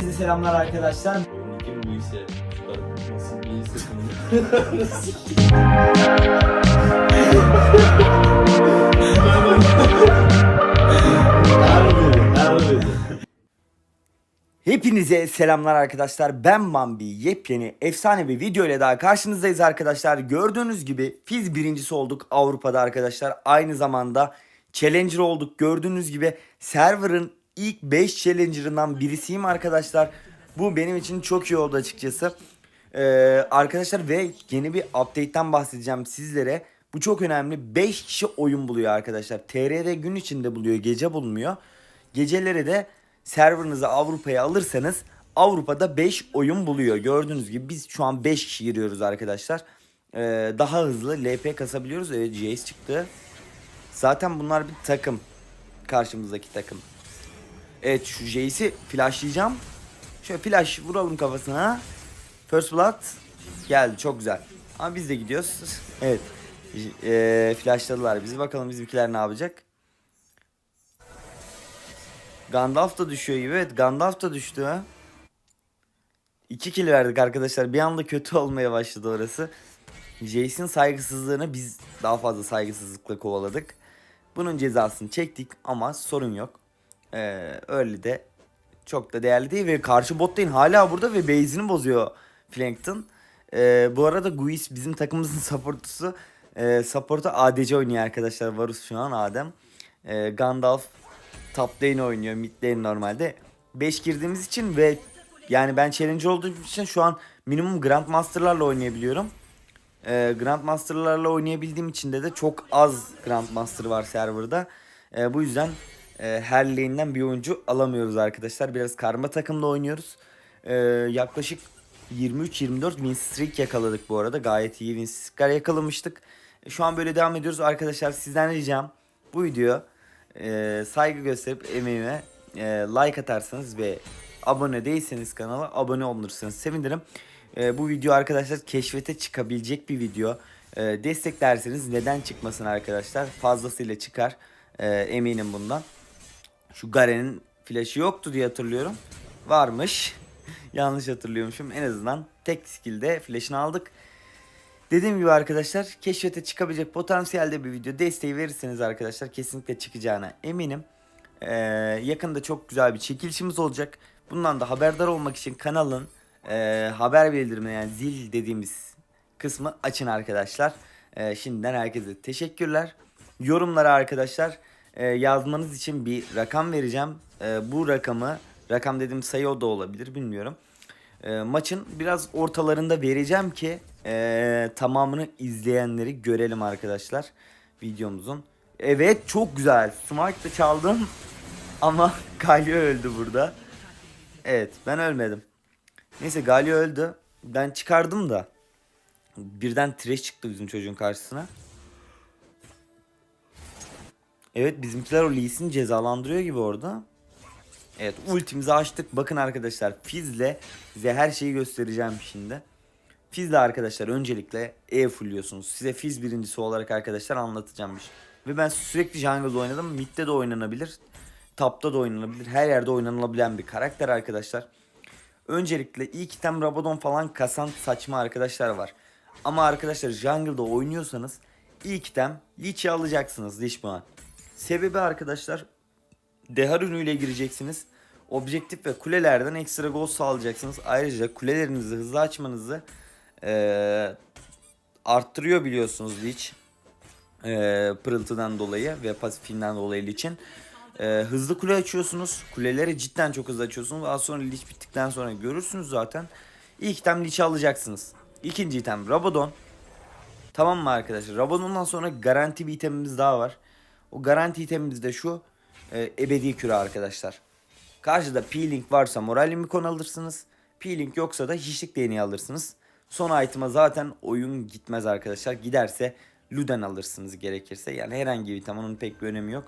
Size selamlar arkadaşlar. Kim bu ise? Nasıl bir ise Hepinize selamlar arkadaşlar. Ben Bambi. Yepyeni efsane bir video ile daha karşınızdayız arkadaşlar. Gördüğünüz gibi Fiz birincisi olduk Avrupa'da arkadaşlar. Aynı zamanda Challenger olduk. Gördüğünüz gibi server'ın ilk 5 Challenger'ından birisiyim arkadaşlar. Bu benim için çok iyi oldu açıkçası. Ee, arkadaşlar ve yeni bir update'ten bahsedeceğim sizlere. Bu çok önemli. 5 kişi oyun buluyor arkadaşlar. TR'de gün içinde buluyor, gece bulmuyor. Geceleri de serverınızı Avrupa'ya alırsanız Avrupa'da 5 oyun buluyor. Gördüğünüz gibi biz şu an 5 kişi giriyoruz arkadaşlar. Ee, daha hızlı LP kasabiliyoruz. Evet Jace çıktı. Zaten bunlar bir takım. Karşımızdaki takım. Evet şu Jace'i flashlayacağım. Şöyle flash vuralım kafasına. First Blood geldi çok güzel. Ama biz de gidiyoruz. evet. Eee, flashladılar bizi. Bakalım bizimkiler ne yapacak. Gandalf da düşüyor gibi. Evet Gandalf da düştü ha. 2 kill verdik arkadaşlar. Bir anda kötü olmaya başladı orası. Jace'in saygısızlığını biz daha fazla saygısızlıkla kovaladık. Bunun cezasını çektik ama sorun yok. Ee, öyle de çok da değerli değil ve karşı bot hala burada ve base'ini bozuyor Flankton. Ee, bu arada Guiz bizim takımımızın supportusu. Ee, support'u ADC oynuyor arkadaşlar. Varus şu an Adem. Ee, Gandalf top lane oynuyor. Mid lane normalde. 5 girdiğimiz için ve yani ben challenger olduğum için şu an minimum Grandmaster'larla oynayabiliyorum. Ee, Grandmaster'larla oynayabildiğim için de de çok az Grandmaster var serverda. Ee, bu yüzden e, her lane'den bir oyuncu alamıyoruz arkadaşlar. Biraz karma takımla oynuyoruz. Ee, yaklaşık 23-24 win streak yakaladık bu arada. Gayet iyi win streakler yakalamıştık. E, Şu an böyle devam ediyoruz. Arkadaşlar sizden ricam bu video e, saygı gösterip emeğime e, like atarsanız ve abone değilseniz kanala abone olursanız sevinirim. E, bu video arkadaşlar keşfete çıkabilecek bir video. E, desteklerseniz neden çıkmasın arkadaşlar. Fazlasıyla çıkar. E, eminim bundan. Şu Garen'in flash'ı yoktu diye hatırlıyorum. Varmış. Yanlış hatırlıyormuşum. En azından tek skill'de flash'ını aldık. Dediğim gibi arkadaşlar keşfete çıkabilecek potansiyelde bir video desteği verirseniz arkadaşlar kesinlikle çıkacağına eminim. Ee, yakında çok güzel bir çekilişimiz olacak. Bundan da haberdar olmak için kanalın e, haber bildirimi yani zil dediğimiz kısmı açın arkadaşlar. Ee, şimdiden herkese teşekkürler. Yorumlara arkadaşlar e, yazmanız için bir rakam vereceğim. E, bu rakamı rakam dediğim sayı o da olabilir bilmiyorum. E, maçın biraz ortalarında vereceğim ki e, tamamını izleyenleri görelim arkadaşlar videomuzun. Evet çok güzel. Smite çaldım ama Galio öldü burada. Evet ben ölmedim. Neyse Galio öldü. Ben çıkardım da birden trash çıktı bizim çocuğun karşısına. Evet bizimkiler o Lee Sin'i cezalandırıyor gibi orada. Evet ultimizi açtık. Bakın arkadaşlar Fizz'le size her şeyi göstereceğim şimdi. Fizz'le arkadaşlar öncelikle E fullüyorsunuz. Size Fizz birincisi olarak arkadaşlar anlatacağım şey. Ve ben sürekli jungle oynadım. Mid'de de oynanabilir. Top'ta da oynanabilir. Her yerde oynanılabilen bir karakter arkadaşlar. Öncelikle ilk item Rabadon falan kasan saçma arkadaşlar var. Ama arkadaşlar jungle'da oynuyorsanız ilk item Lich'i alacaksınız Lichbana. Sebebi arkadaşlar Dehar ürünüyle gireceksiniz. Objektif ve kulelerden ekstra gol sağlayacaksınız. Ayrıca kulelerinizi hızlı açmanızı eee, arttırıyor biliyorsunuz Lich. Eee pırıltıdan dolayı ve pasifinden dolayı Lich'in. Eee, hızlı kule açıyorsunuz. Kuleleri cidden çok hızlı açıyorsunuz. Az sonra Lich bittikten sonra görürsünüz zaten. İlk item Lich'i alacaksınız. İkinci item Rabadon. Tamam mı arkadaşlar? Rabadon'dan sonra garanti bir itemimiz daha var. O garanti itemimiz de şu. E, ebedi küre arkadaşlar. Karşıda peeling varsa moral imikon alırsınız. Peeling yoksa da hiçlik değneği alırsınız. Son item'a zaten oyun gitmez arkadaşlar. Giderse Luden alırsınız gerekirse. Yani herhangi bir item onun pek bir önemi yok.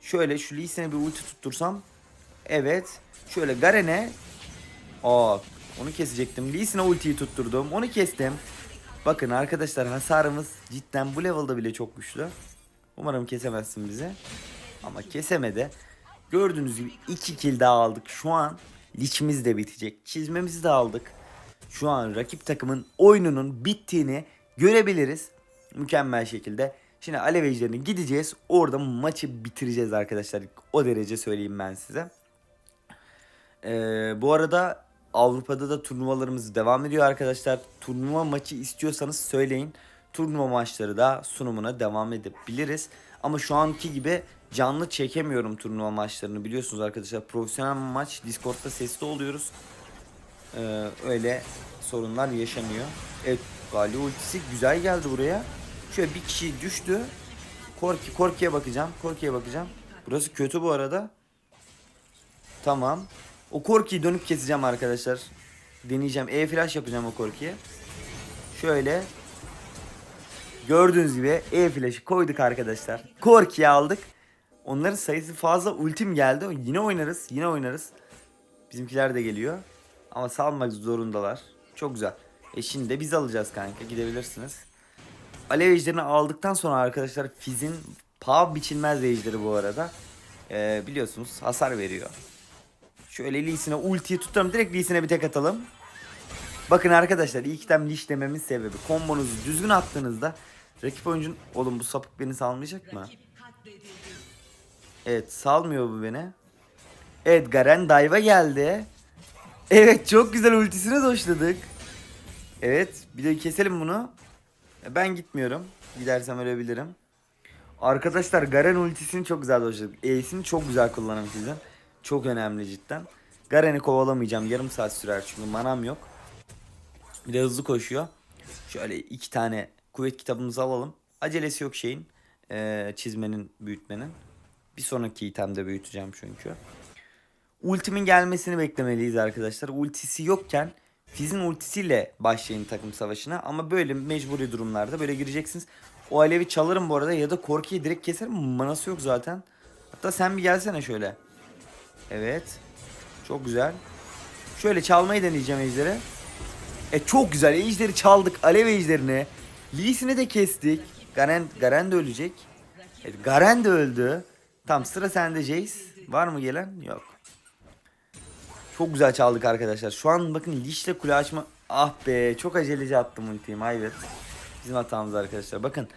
Şöyle şu Lee Sin'e bir ulti tuttursam. Evet. Şöyle Garen'e. Aa onu kesecektim. Lee Sin'e ultiyi tutturdum. Onu kestim. Bakın arkadaşlar hasarımız cidden bu level'da bile çok güçlü. Umarım kesemezsin bizi. Ama kesemedi. Gördüğünüz gibi 2 kill daha aldık. Şu an liçimiz de bitecek. Çizmemizi de aldık. Şu an rakip takımın oyununun bittiğini görebiliriz. Mükemmel şekilde. Şimdi Alev gideceğiz. Orada maçı bitireceğiz arkadaşlar. O derece söyleyeyim ben size. Ee, bu arada Avrupa'da da turnuvalarımız devam ediyor arkadaşlar. Turnuva maçı istiyorsanız söyleyin. Turnuva maçları da sunumuna devam edebiliriz. Ama şu anki gibi canlı çekemiyorum turnuva maçlarını biliyorsunuz arkadaşlar. Profesyonel maç Discord'da sesli oluyoruz. Ee, öyle sorunlar yaşanıyor. Evet Gali ultisi güzel geldi buraya. Şöyle bir kişi düştü. Korki, Korki'ye bakacağım. Korki'ye bakacağım. Burası kötü bu arada. Tamam. O Korki'yi dönüp keseceğim arkadaşlar. Deneyeceğim. E-flash yapacağım o Korki'ye. Şöyle. Gördüğünüz gibi E-flash'ı koyduk arkadaşlar. Korki'yi aldık. Onların sayısı fazla. Ultim geldi. Yine oynarız. Yine oynarız. Bizimkiler de geliyor. Ama salmak zorundalar. Çok güzel. E şimdi de biz alacağız kanka. Gidebilirsiniz. Alev ejderini aldıktan sonra arkadaşlar Fizz'in paha biçilmez ejderi bu arada. Ee, biliyorsunuz hasar veriyor. Şöyle Lee'sine ultiyi tutalım. Direkt Lee'sine bir tek atalım. Bakın arkadaşlar ilk tem Leash dememin sebebi. Kombonuzu düzgün attığınızda rakip oyuncunun... Oğlum bu sapık beni salmayacak mı? Evet salmıyor bu beni. Evet Garen dive'a geldi. Evet çok güzel ultisini hoşladık. Evet bir de keselim bunu. Ben gitmiyorum. Gidersem ölebilirim. Arkadaşlar Garen ultisini çok güzel hoşladık. Ace'ini çok güzel kullanım sizin. Çok önemli cidden. Garen'i kovalamayacağım. Yarım saat sürer çünkü manam yok. Bir de hızlı koşuyor. Şöyle iki tane kuvvet kitabımızı alalım. Acelesi yok şeyin. Ee, çizmenin, büyütmenin. Bir sonraki itemde büyüteceğim çünkü. Ultimin gelmesini beklemeliyiz arkadaşlar. Ultisi yokken Fizz'in ultisiyle başlayın takım savaşına. Ama böyle mecburi durumlarda böyle gireceksiniz. O alevi çalarım bu arada ya da Korki'yi direkt keserim. Manası yok zaten. Hatta sen bir gelsene şöyle. Evet. Çok güzel. Şöyle çalmayı deneyeceğim ejderi. E çok güzel. Ejderi çaldık. Alev ejderini. Lee'sini de kestik. Garen, Garen de ölecek. Evet, Garen de öldü. Tam sıra sende Jace. Var mı gelen? Yok. Çok güzel çaldık arkadaşlar. Şu an bakın Lish'le kule açma... Ah be çok aceleci attım ultiyi. Evet. Bizim hatamız arkadaşlar. Bakın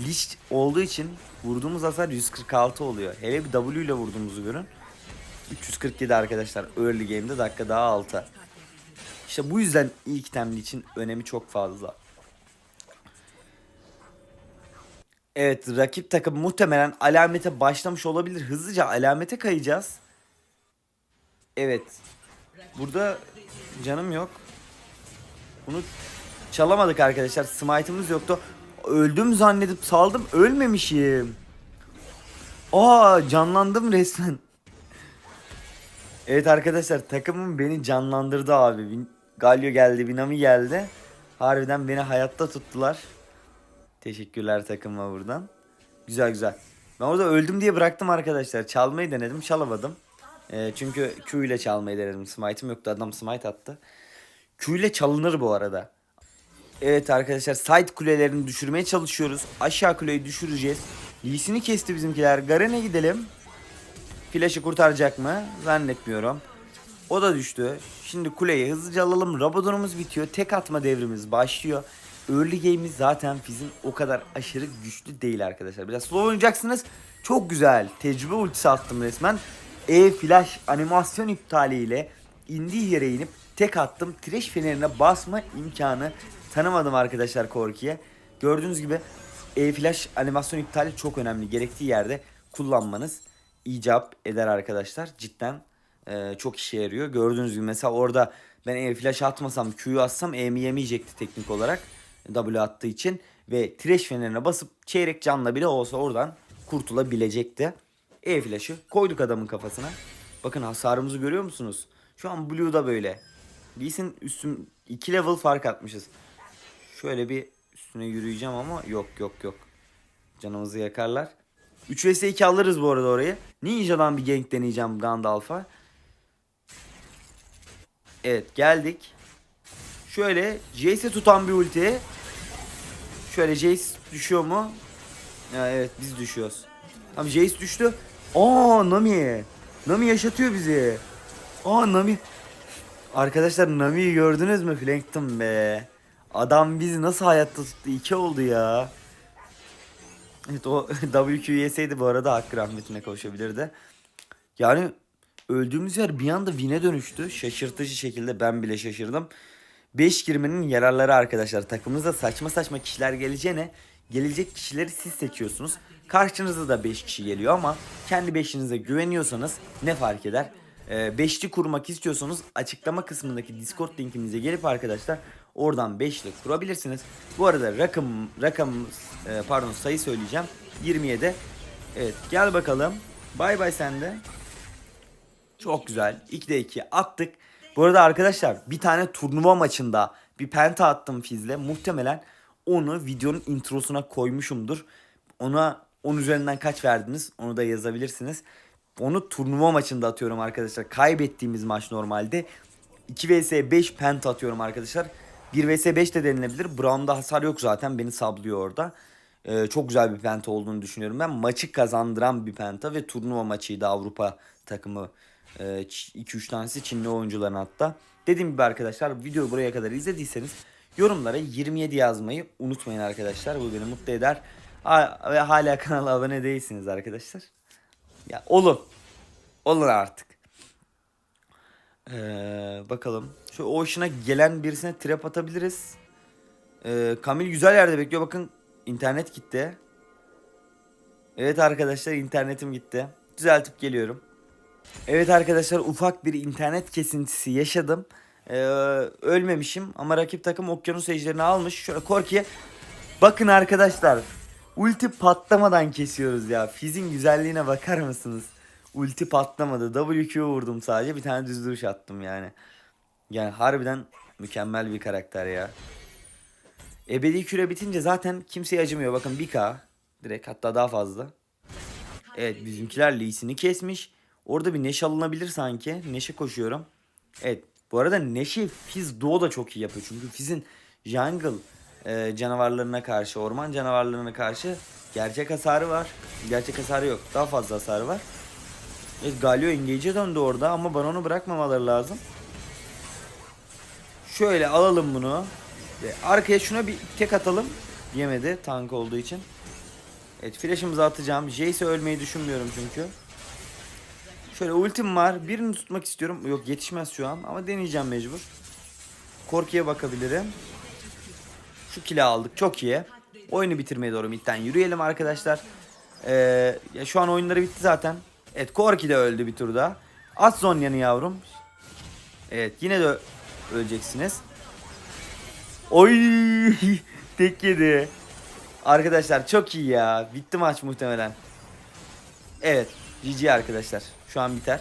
Lish olduğu için vurduğumuz hasar 146 oluyor. Hele bir W ile vurduğumuzu görün. 347 arkadaşlar early game'de dakika daha 6. İşte bu yüzden ilk temli için önemi çok fazla. Evet rakip takım muhtemelen alamete başlamış olabilir. Hızlıca alamete kayacağız. Evet. Burada canım yok. Bunu çalamadık arkadaşlar. Smite'ımız yoktu. Öldüm zannedip saldım. Ölmemişim. Aa canlandım resmen. Evet arkadaşlar takımım beni canlandırdı abi. Galio geldi, Vinami geldi. Harbiden beni hayatta tuttular. Teşekkürler takıma buradan. Güzel güzel. Ben orada öldüm diye bıraktım arkadaşlar. Çalmayı denedim, çalamadım. Ee, çünkü Q ile çalmayı denedim. Smite'ım yoktu, adam smite attı. Q ile çalınır bu arada. Evet arkadaşlar side kulelerini düşürmeye çalışıyoruz. Aşağı kuleyi düşüreceğiz. Lee'sini kesti bizimkiler. Garen'e gidelim. Flash'ı kurtaracak mı? Zannetmiyorum. O da düştü. Şimdi kuleyi hızlıca alalım. Rabadonumuz bitiyor. Tek atma devrimiz başlıyor. Early game'imiz zaten Fizz'in o kadar aşırı güçlü değil arkadaşlar. Biraz slow oynayacaksınız. Çok güzel. Tecrübe ultisi attım resmen. E flash animasyon iptaliyle indiği yere inip tek attım. Trash fenerine basma imkanı tanımadım arkadaşlar Korki'ye. Gördüğünüz gibi e flash animasyon iptali çok önemli. Gerektiği yerde kullanmanız icap eder arkadaşlar. Cidden e, çok işe yarıyor. Gördüğünüz gibi mesela orada ben e flash atmasam Q'yu atsam E'mi yemeyecekti teknik olarak. W attığı için ve trash fenerine basıp çeyrek canla bile olsa oradan kurtulabilecekti. E flash'ı koyduk adamın kafasına. Bakın hasarımızı görüyor musunuz? Şu an Blue'da böyle. Lee'sin üstüm 2 level fark atmışız. Şöyle bir üstüne yürüyeceğim ama yok yok yok. Canımızı yakarlar. 3 vs 2 alırız bu arada orayı. Ninja'dan bir gank deneyeceğim Gandalf'a. Evet geldik. Şöyle Jace'e tutan bir ulti. Şöyle Jace düşüyor mu? Ya evet biz düşüyoruz. Tamam Jace düştü. Aa Nami. Nami yaşatıyor bizi. Aa Nami. Arkadaşlar Nami'yi gördünüz mü Plankton be? Adam bizi nasıl hayatta tuttu? İki oldu ya. Evet o WQ yeseydi bu arada hakkı rahmetine kavuşabilirdi. Yani öldüğümüz yer bir anda Vin'e dönüştü. Şaşırtıcı şekilde ben bile şaşırdım. 5 girmenin yararları arkadaşlar. Takımınıza saçma saçma kişiler geleceğine gelecek kişileri siz seçiyorsunuz. Karşınıza da 5 kişi geliyor ama kendi 5'inize güveniyorsanız ne fark eder? 5'li kurmak istiyorsanız açıklama kısmındaki Discord linkimize gelip arkadaşlar oradan 5'li kurabilirsiniz. Bu arada rakam rakam e, pardon sayı söyleyeceğim. 27. Evet gel bakalım. Bay bay sende. Çok güzel. 2'de 2 attık. Bu arada arkadaşlar bir tane turnuva maçında bir penta attım Fiz'le. Muhtemelen onu videonun introsuna koymuşumdur. Ona 10 üzerinden kaç verdiniz onu da yazabilirsiniz. Onu turnuva maçında atıyorum arkadaşlar. Kaybettiğimiz maç normalde. 2 vs 5 penta atıyorum arkadaşlar. 1 vs 5 de denilebilir. Brown'da hasar yok zaten. Beni sablıyor orada. Ee, çok güzel bir penta olduğunu düşünüyorum ben. Maçı kazandıran bir penta ve turnuva maçıydı Avrupa takımı. 2-3 tanesi Çinli oyuncuların hatta. Dediğim gibi arkadaşlar videoyu buraya kadar izlediyseniz yorumlara 27 yazmayı unutmayın arkadaşlar. Bu beni mutlu eder. Ve hala kanala abone değilsiniz arkadaşlar. Ya olun. Olun artık. Ee, bakalım. Şu o gelen birisine trap atabiliriz. Ee, Kamil güzel yerde bekliyor. Bakın internet gitti. Evet arkadaşlar internetim gitti. Düzeltip geliyorum. Evet arkadaşlar ufak bir internet kesintisi yaşadım. Ee, ölmemişim ama rakip takım okyanus ejderini almış. Şöyle Korki'ye bakın arkadaşlar. Ulti patlamadan kesiyoruz ya. Fizin güzelliğine bakar mısınız? Ulti patlamadı. WQ vurdum sadece. Bir tane düz duruş attım yani. Yani harbiden mükemmel bir karakter ya. Ebedi küre bitince zaten kimseye acımıyor. Bakın 1K. Direkt hatta daha fazla. Evet bizimkiler Lee'sini kesmiş. Orada bir Neşe alınabilir sanki. Neşe koşuyorum. Evet bu arada Neşe Fiz Doğu da çok iyi yapıyor. Çünkü Fiz'in jungle e, canavarlarına karşı, orman canavarlarına karşı gerçek hasarı var. Gerçek hasarı yok. Daha fazla hasarı var. Evet Galio engage'e döndü orada ama bana onu bırakmamaları lazım. Şöyle alalım bunu. Ve arkaya şuna bir tek atalım. Yemedi tank olduğu için. Evet flash'ımızı atacağım. Jace'e ölmeyi düşünmüyorum çünkü. Şöyle ultim var. Birini tutmak istiyorum. Yok yetişmez şu an ama deneyeceğim mecbur. Korkuya bakabilirim. Şu kili aldık. Çok iyi. Oyunu bitirmeye doğru midden yürüyelim arkadaşlar. Ee, ya şu an oyunları bitti zaten. Evet Korki de öldü bir turda. At Zonya'nı yavrum. Evet yine de öleceksiniz. Oy tek yedi. Arkadaşlar çok iyi ya. Bitti maç muhtemelen. Evet. GG arkadaşlar. Şu an biter.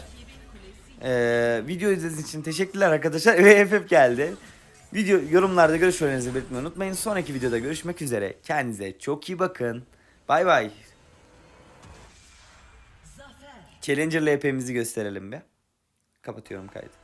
Ee, video izlediğiniz için teşekkürler arkadaşlar. Ve FF geldi. Video yorumlarda görüşlerinizi belirtmeyi unutmayın. Sonraki videoda görüşmek üzere. Kendinize çok iyi bakın. Bay bay. Challenger LP'mizi gösterelim bir. Kapatıyorum kaydı.